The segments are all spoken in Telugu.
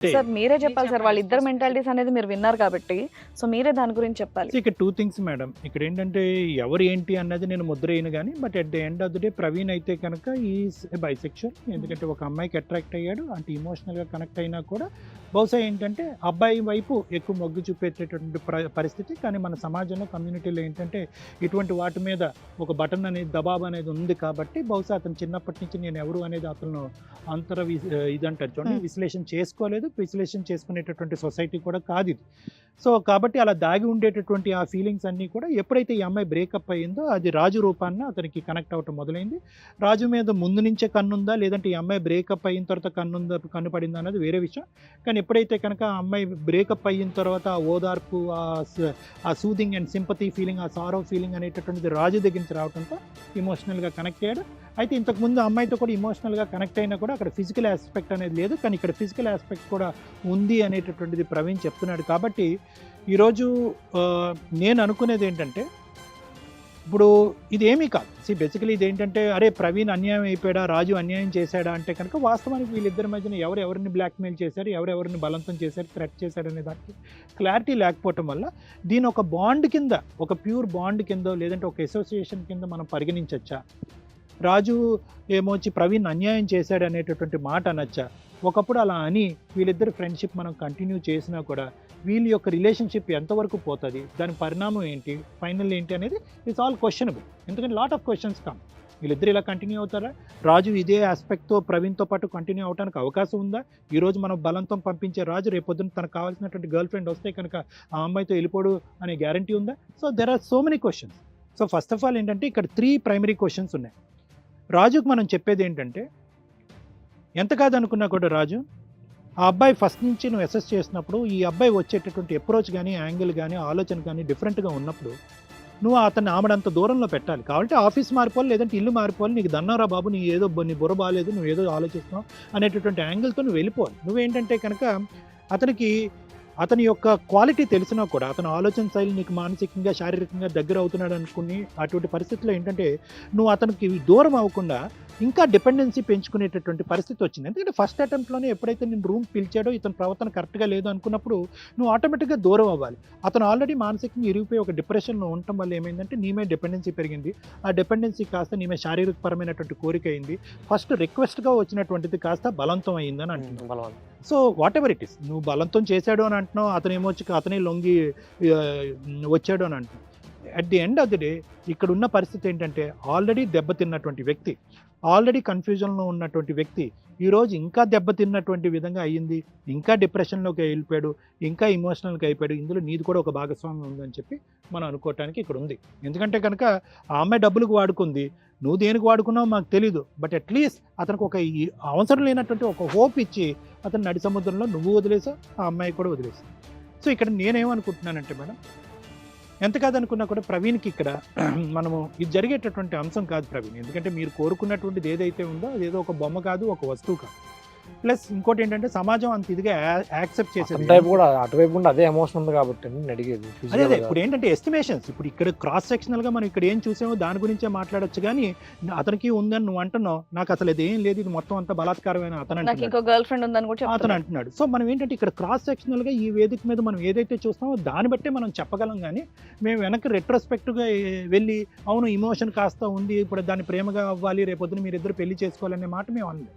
సార్ మీరే చెప్పాలి సార్ వాళ్ళ ఇద్దరు మెంటాలిటీస్ అనేది మీరు విన్నారు కాబట్టి సో మీరే దాని గురించి చెప్పాలి. ఇక్కడ టూ థింగ్స్ మేడం ఇక్కడ ఏంటంటే ఎవరు ఏంటి అన్నది నేను ముద్ర వేయను కానీ but at the end of the day Praveen అయితే కనుక ఈ బైసెక్షువల్ ఎందుకంటే ఒక అమ్మాయికి అట్రాక్ట్ అయ్యాడు అంటే ఇమోషనల్గా కనెక్ట్ అయినా కూడా. బహుశా ఏంటంటే అబ్బాయి వైపు ఎక్కువ మొగ్గు చూపేటటువంటి ప్ర- పరిస్థితి కానీ మన సమాజంలో కమ్యూనిటీలో ఏంటంటే ఇటువంటి వాటి మీద ఒక బటన్ అనేది దబాబ్ అనేది ఉంది కాబట్టి బహుశా అతను చిన్నప్పటి నుంచి నేను ఎవరు అనేది అతను అంతర ఇదంటారు చూడండి Hmm. విశ్లేషణ చేసుకోలేదు. విశ్లేషణ చేసుకునేటటువంటి సొసైటీ కూడా కాదు ఇది. సో కాబట్టి అలా దాగి ఉండేటటువంటి ఆ ఫీలింగ్స్ అన్నీ కూడా ఎప్పుడైతే ఈ అమ్మాయి బ్రేకప్ అయ్యిందో అది రాజు రూపాన్న అతనికి కనెక్ట్ అవ్వటం మొదలైంది. రాజు మీద ముందు నుంచే కన్నుందా? లేదంటే ఈ అమ్మాయి బ్రేకప్ అయిన తర్వాత కన్నుందా? కన్ను పడిందా అన్నది వేరే విషయం. కానీ ఎప్పుడైతే కనుక ఆ అమ్మాయి బ్రేకప్ అయిన తర్వాత ఆ ఓదార్పు ఆ సూదింగ్ అండ్ సింపతి ఫీలింగ్ ఆ సారో ఫీలింగ్ అనేటటువంటిది రాజు దగ్గర నుంచి రావడంతో ఇమోషనల్గా కనెక్ట్ అయ్యాడు. అయితే ఇంతకుముందు అమ్మాయితో కూడా ఇమోషనల్గా కనెక్ట్ అయినా కూడా అక్కడ ఫిజికల్ ఆస్పెక్ట్ అనేది లేదు. కానీ ఇక్కడ ఫిజికల్ ఆస్పెక్ట్ కూడా ఉంది అనేటటువంటిది ప్రవీణ్ చెప్తున్నాడు. కాబట్టి ఈరోజు నేను అనుకునేది ఏంటంటే ఇప్పుడు ఇదేమీ కాదు. సి బేసికలీ ఇది ఏంటంటే అరే ప్రవీణ్ అన్యాయం అయిపోయాడా? రాజు అన్యాయం చేశాడా? అంటే కనుక వాస్తవానికి వీళ్ళిద్దరి మధ్యన ఎవరు ఎవరిని బ్లాక్మెయిల్ చేశారు? ఎవరు ఎవరిని బలవంతం చేశారు? థ్రెట్ చేశారు అనే దానికి క్లారిటీ లేకపోవటం వల్ల దీని ఒక బాండ్ కింద ఒక ప్యూర్ బాండ్ కింద లేదంటే ఒక అసోసియేషన్ కింద మనం పరిగణించవచ్చా రాజు ఏమొచ్చి ప్రవీణ్ అన్యాయం చేశాడు అనేటటువంటి మాట అనొచ్చా. ఒకప్పుడు అలా అని వీళ్ళిద్దరు ఫ్రెండ్షిప్ మనం కంటిన్యూ చేసినా కూడా వీళ్ళ యొక్క రిలేషన్షిప్ ఎంతవరకు పోతుంది దాని పరిణామం ఏంటి ఫైనల్ ఏంటి అనేది ఇట్స్ ఆల్ క్వశ్చనబుల్ ఎందుకంటే లాట్ ఆఫ్ క్వశ్చన్స్ కమ్ వీళ్ళిద్దరు ఇలా కంటిన్యూ అవుతారా? రాజు ఇదే ఆస్పెక్ట్తో ప్రవీణ్తో పాటు కంటిన్యూ అవడానికి అవకాశం ఉందా? ఈరోజు మనం బలంతో పంపించే రాజు రేపొద్దున తనకు కావాల్సినటువంటి గర్ల్ ఫ్రెండ్ వస్తే కనుక ఆ అమ్మాయితో వెళ్ళిపోడు అనే గ్యారంటీ ఉందా? So there are so many questions so first of all ఏంటంటే ఇక్కడ త్రీ ప్రైమరీ క్వశ్చన్స్ ఉన్నాయి. రాజుకు మనం చెప్పేది ఏంటంటే ఎంత కాదనుకున్నా కూడా రాజు ఆ అబ్బాయి ఫస్ట్ నుంచి నువ్వు అసెస్ చేసినప్పుడు ఈ అబ్బాయి వచ్చేటటువంటి అప్రోచ్ కానీ యాంగిల్ కానీ ఆలోచన కానీ డిఫరెంట్గా ఉన్నప్పుడు నువ్వు అతన్ని ఆమెడంత దూరంలో పెట్టాలి. కాబట్టి ఆఫీస్ మారిపోవాలి లేదంటే ఇల్లు మారిపోవాలి. నీకు దన్నారా బాబు నీ ఏదో నీ బుర్ర బాగాలేదు నువ్వు ఏదో ఆలోచిస్తున్నావు అనేటటువంటి యాంగిల్తో నువ్వు వెళ్ళిపోవాలి. నువ్వేంటంటే కనుక అతనికి అతని యొక్క క్వాలిటీ తెలిసినా కూడా అతను ఆలోచన శైలి నీకు మానసికంగా శారీరకంగా దగ్గర అవుతున్నాడు అనుకుని అటువంటి పరిస్థితుల్లో ఏంటంటే నువ్వు అతనికి దూరం అవ్వకుండా ఇంకా డిపెండెన్సీ పెంచుకునేటటువంటి పరిస్థితి వచ్చింది. ఎందుకంటే ఫస్ట్ అటెంప్ట్లోనే ఎప్పుడైతే నేను రూమ్ పిలిచాడో ఇతని ప్రవర్తన కరెక్ట్గా లేదు అనుకున్నప్పుడు నువ్వు ఆటోమేటిక్గా దూరం అవ్వాలి. అతను ఆల్రెడీ మానసికంగా ఇరిగిపోయి ఒక డిప్రెషన్లో ఉండటం వల్ల ఏమైందంటే నీ మీద డిపెండెన్సీ పెరిగింది. ఆ డిపెండెన్సీ కాస్త నీ మీద శారీరకపరమైనటువంటి కోరిక అయింది. ఫస్ట్ రిక్వెస్ట్గా వచ్చినటువంటిది కాస్త బలవంతం అయిందని అంటున్నాను so whatever it is నువ్వు బలంతం చేశాడు అని అంటున్నావు అతను ఏమొచ్చి అతనే లొంగి వచ్చాడు అని అంటున్నావు at the end of the day ఇక్కడ ఉన్న పరిస్థితి ఏంటంటే ఆల్రెడీ దెబ్బతిన్నటువంటి వ్యక్తి ఆల్రెడీ కన్ఫ్యూజన్లో ఉన్నటువంటి వ్యక్తి ఈరోజు ఇంకా దెబ్బతిన్నటువంటి విధంగా అయ్యింది ఇంకా డిప్రెషన్లోకి వెళ్ళిపోయాడు ఇంకా ఇమోషనల్గా అయిపోయాడు. ఇందులో నీది కూడా ఒక భాగస్వామ్యం ఉందని చెప్పి మనం అనుకోవటానికి ఇక్కడ ఉంది. ఎందుకంటే కనుక ఆ అమ్మాయి డబ్బులకు వాడుకుంది నువ్వు దేనికి వాడుకున్నావో మాకు తెలీదు. బట్ అట్లీస్ట్ అతనికి ఒక ఈ అవసరం లేనటువంటి ఒక హోప్ ఇచ్చి అతను నడి సముద్రంలో నువ్వు వదిలేసా ఆ అమ్మాయి కూడా వదిలేసా సో ఇక్కడ నేనేమనుకుంటున్నానంటే మేడం ఎంత కాదనుకున్నా కూడా ప్రవీణ్కి ఇక్కడ మనము ఇది జరిగేటటువంటి అంశం కాదు ప్రవీణ్. ఎందుకంటే మీరు కోరుకున్నటువంటిది ఏదైతే ఉందో అదేదో ఒక బొమ్మ కాదు ఒక వస్తువు కాదు. ప్లస్ ఇంకోటి ఏంటంటే సమాజం అంత ఇదిగా యాక్సెప్ట్ చేసేది టైప్ కూడా అటువైపు కూడా అదే ఎమోషన్ ఉంది కాబట్టి నేను అడిగేది అదే అదే. ఇప్పుడు ఏంటంటే ఎస్టిమేషన్స్ ఇప్పుడు ఇక్కడ క్రాస్ సెక్షనల్గా మనం ఇక్కడ ఏం చూసామో దాని గురించే మాట్లాడొచ్చు కానీ అతనికి ఉందని నువ్వు అంటున్నావు. నాకు అసలు ఇది ఏం లేదు. ఇది మొత్తం అంతా బలాత్కారమైన అతను నాకు అంటున్నాడు. ఇంకో గర్ల్ ఫ్రెండ్ ఉందని కూడా అతను అంటున్నాడు. సో మనం ఏంటంటే ఇక్కడ క్రాస్ సెక్షనల్గా ఈ వేదిక మీద మనం ఏదైతే చూస్తామో దాన్ని బట్టే మనం చెప్పగలం కానీ మేము వెనక్కి retrospective గా ఏ- వెళ్ళి అవును ఇమోషన్ కాస్త ఉంది. ఇప్పుడు దాన్ని ప్రేమగా అవ్వాలి. రేపొద్దున మీరిద్దరు పెళ్ళి చేసుకోవాలనే మాట మేము అనలేదు.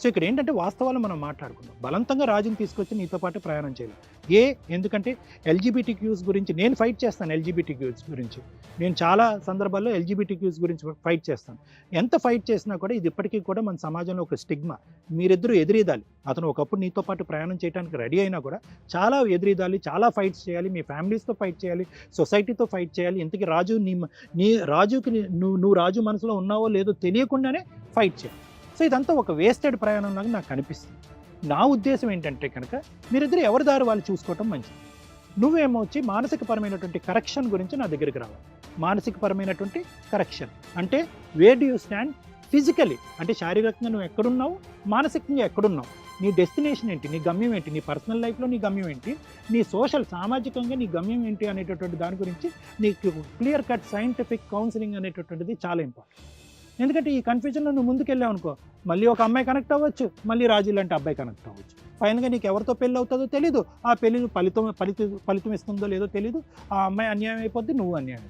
సో ఇక్కడ ఏంటంటే వాస్తవాలు మనం మాట్లాడుకుందాం. బలవంతంగా రాజుని తీసుకొచ్చి నీతో పాటు ప్రయాణం చేయాలి. ఏ ఎందుకంటే ఎల్జీబీటీ క్యూస్ గురించి నేను ఫైట్ చేస్తాను ఎల్జీబీటీ క్యూస్ గురించి. నేను చాలా సందర్భాల్లో ఎల్జీబీటీ క్యూస్ గురించి ఫైట్ చేస్తాను. ఎంత ఫైట్ చేసినా కూడా ఇది ఇప్పటికీ కూడా మన సమాజంలో ఒక స్టిగ్మా. మీరిద్దరూ ఎదురీదాలి. అతను ఒకప్పుడు నీతో పాటు ప్రయాణం చేయడానికి రెడీ అయినా కూడా చాలా ఎదురీదాలి చాలా ఫైట్స్ చేయాలి మీ ఫ్యామిలీస్తో ఫైట్ చేయాలి సొసైటీతో ఫైట్ చేయాలి. ఇంతకీ రాజు నీ నీ రాజుకి నువ్వు నువ్వు రాజు మనసులో ఉన్నావో లేదో తెలియకుండానే ఫైట్ చేయాలి. సో ఇదంతా ఒక వేస్టెడ్ ప్రయాణం లాగా నాకు అనిపిస్తుంది. నా ఉద్దేశం ఏంటంటే కనుక మీరిద్దరు ఎవరి దారి వాళ్ళు చూసుకోవటం మంచిది. నువ్వేమో వచ్చి మానసిక పరమైనటువంటి కరెక్షన్ గురించి నా దగ్గరికి రావాలి. మానసిక పరమైనటువంటి కరెక్షన్ అంటే where do you stand physically అంటే శారీరకంగా నువ్వు ఎక్కడున్నావు? మానసికంగా ఎక్కడున్నావు? నీ డెస్టినేషన్ ఏంటి? నీ గమ్యం ఏంటి? నీ పర్సనల్ లైఫ్లో నీ గమ్యం ఏంటి? నీ సోషల్ సామాజికంగా నీ గమ్యం ఏంటి అనేటటువంటి దాని గురించి నీకు క్లియర్ కట్ సైంటిఫిక్ కౌన్సిలింగ్ అనేటటువంటిది చాలా ఇంపార్టెంట్ ఎందుకంటే ఈ కన్ఫ్యూజన్లో నువ్వు ముందుకెళ్ళావు అనుకో మళ్ళీ ఒక అమ్మాయి కనెక్ట్ అవ్వచ్చు మళ్ళీ రాజు లాంటి అబ్బాయి కనెక్ట్ అవ్వచ్చు. ఫైనల్గా నీకు ఎవరితో పెళ్ళి అవుతుందో తెలీదు. ఆ పెళ్ళిని ఫలితం ఫలితం ఫలితం ఇస్తుందో లేదో తెలీదు. ఆ అమ్మాయి అన్యాయం అయిపోద్ది నువ్వు అన్యాయం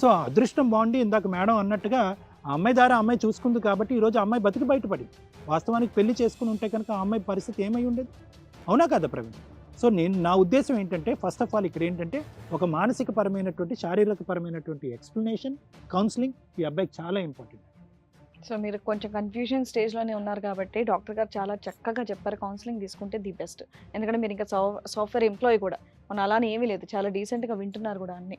సో అదృష్టం బాగుండి ఇందాక మేడం అన్నట్టుగా ఆ అమ్మాయి ద్వారా ఆ అమ్మాయి చూసుకుంది కాబట్టి ఈరోజు ఆ అమ్మాయి బతికి బయటపడి వాస్తవానికి పెళ్ళి చేసుకుని ఉంటే కనుక ఆ అమ్మాయి పరిస్థితి ఏమై ఉండేది? అవునా కదా ప్రవీణ్? సో నేను నా ఉద్దేశం ఏంటంటే ఫస్ట్ ఆఫ్ ఆల్ ఇక్కడ ఏంటంటే ఒక మానసిక పరమైనటువంటి శారీరక పరమైనటువంటి ఎక్స్ప్లెనేషన్ కౌన్సిలింగ్ ఈ అబ్బాయికి చాలా ఇంపార్టెంట్ సో మీరు కొంచెం కన్ఫ్యూజన్ స్టేజ్లోనే ఉన్నారు కాబట్టి డాక్టర్ గారు చాలా చక్కగా చెప్పారు కౌన్సిలింగ్ తీసుకుంటే ది బెస్ట్. ఎందుకంటే మీరు ఇంకా సాఫ్ట్వేర్ ఎంప్లాయీ కూడా. మన అలానే ఏమీ లేదు చాలా డీసెంట్గా వింటున్నారు కూడా అన్ని.